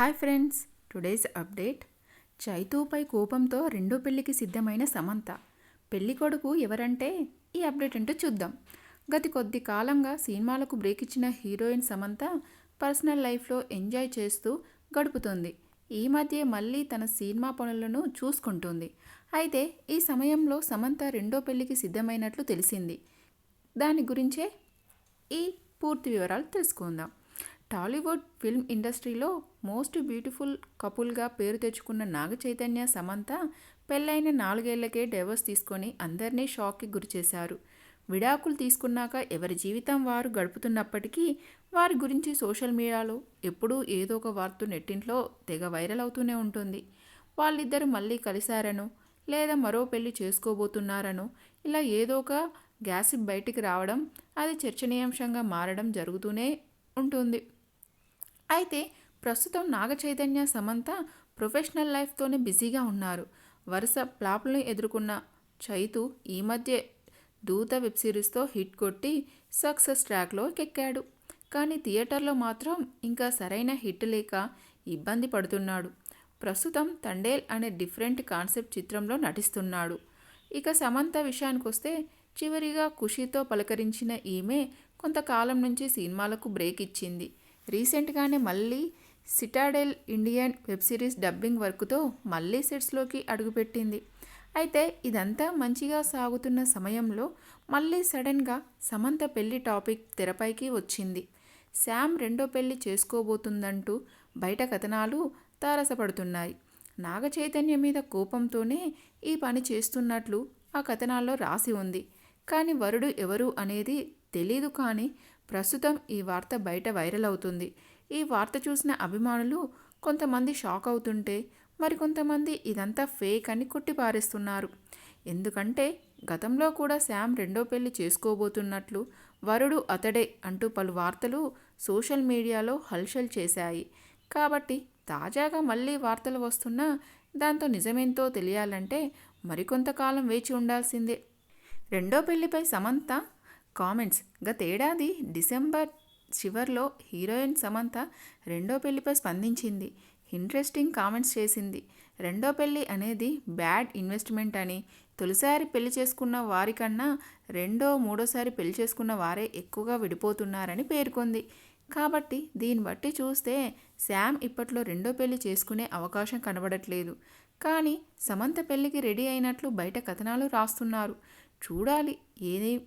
Hi friends today's update. చైతూపై కోపంతో రెండో పెళ్ళికి సిద్ధమైన సమంత. పెళ్ళి కొడుకు ఎవరంటే ఈ అప్డేట్ అంటే చూద్దాం. గత కొద్ది కాలంగా సినిమాలకు బ్రేక్ ఇచ్చిన హీరోయిన్ సమంత పర్సనల్ లైఫ్లో ఎంజాయ్ చేస్తూ గడుపుతుంది. ఈ మధ్య మళ్ళీ తన సినిమా పనులను చూసుకుంటుంది. అయితే ఈ సమయంలో సమంత రెండో పెళ్ళికి సిద్ధమైనట్లు తెలిసింది. దాని గురించే ఈ పూర్తి వివరాలు తెలుసుకుందాం. టాలీవుడ్ ఫిల్మ్ ఇండస్ట్రీలో మోస్ట్ బ్యూటిఫుల్ కపుల్గా పేరు తెచ్చుకున్న నాగ చైతన్య సమంత పెళ్ళైన నాలుగేళ్ళకే డైవర్స్ తీసుకొని అందరినీ షాక్కి గురిచేశారు విడాకులు తీసుకున్నాక ఎవరి జీవితం వారు గడుపుతున్నప్పటికీ వారి గురించి సోషల్ మీడియాలో ఎప్పుడూ ఏదో ఒక వార్త నెట్టింట్లో తెగ వైరల్ అవుతూనే ఉంటుంది. వాళ్ళిద్దరు మళ్ళీ కలిశారనో లేదా మరో పెళ్ళి చేసుకోబోతున్నారనో ఇలా ఏదో ఒక గ్యాసిప్ బయటికి రావడం అది చర్చనీయాంశంగా మారడం జరుగుతూనే ఉంటుంది. అయితే ప్రస్తుతం నాగ చైతన్య సమంత ప్రొఫెషనల్ లైఫ్తోనే బిజీగా ఉన్నారు. వరుస ప్లాప్లను ఎదుర్కొన్న చైతు ఈ మధ్య దూత వెబ్ సిరీస్తో హిట్ కొట్టి సక్సెస్ ట్రాక్లో ఎక్కాడు. కానీ థియేటర్లో మాత్రం ఇంకా సరైన హిట్ లేక ఇబ్బంది పడుతున్నాడు. ప్రస్తుతం తండేల్ అనే డిఫరెంట్ కాన్సెప్ట్ చిత్రంలో నటిస్తున్నాడు. ఇక సమంత విషయానికి వస్తే చివరిగా ఖుషీతో పలకరించిన ఈమె కొంతకాలం నుంచి సినిమాలకు బ్రేక్ ఇచ్చింది రీసెంట్గానే మళ్ళీ Citadel Indian web series dubbing వర్క్తో మళ్ళీ సెట్స్లోకి అడుగుపెట్టింది. అయితే ఇదంతా మంచిగా సాగుతున్న సమయంలో మళ్ళీ సడన్గా సమంత పెళ్ళి టాపిక్ తెరపైకి వచ్చింది. శామ్ రెండో పెళ్ళి చేసుకోబోతుందంటూ బయట కథనాలు తారసపడుతున్నాయి. నాగ చైతన్య మీద కోపంతోనే ఈ పని చేస్తున్నట్లు ఆ కథనాల్లో రాసి ఉంది. కానీ వరుడు ఎవరు అనేది తెలీదు కానీ ప్రస్తుతం ఈ వార్త బయట వైరల్ అవుతుంది. ఈ వార్త చూసిన అభిమానులు కొంతమంది షాక్ అవుతుంటే మరికొంతమంది ఇదంతా ఫేక్ అని కొట్టిపారేస్తున్నారు. ఎందుకంటే గతంలో కూడా శామ్ రెండో పెళ్ళి చేసుకోబోతున్నట్లు వరుడు అతడే అంటూ పలు వార్తలు సోషల్ మీడియాలో హల్షల్ చేశాయి. కాబట్టి తాజాగా మళ్ళీ వార్తలు వస్తున్నా దాంతో నిజమేంతో తెలియాలంటే మరికొంతకాలం వేచి ఉండాల్సిందే. రెండో పెళ్ళిపై సమంత కామెంట్స్. గతేడాది డిసెంబర్ చివర్లో హీరోయిన్ సమంత రెండో పెళ్ళిపై స్పందించింది. ఇంట్రెస్టింగ్ కామెంట్స్ చేసింది. రెండో పెళ్ళి అనేది బ్యాడ్ ఇన్వెస్ట్మెంట్ అని. తొలిసారి పెళ్ళి చేసుకున్న వారికన్నా రెండో మూడోసారి పెళ్ళి చేసుకున్న వారే ఎక్కువగా విడిపోతున్నారని పేర్కొంది. కాబట్టి దీన్ని బట్టి చూస్తే శామ్ ఇప్పట్లో రెండో పెళ్ళి చేసుకునే అవకాశం కనబడట్లేదు. కానీ సమంత పెళ్ళికి రెడీ అయినట్లు బయట కథనాలు రాస్తున్నారు. చూడాలి ఏది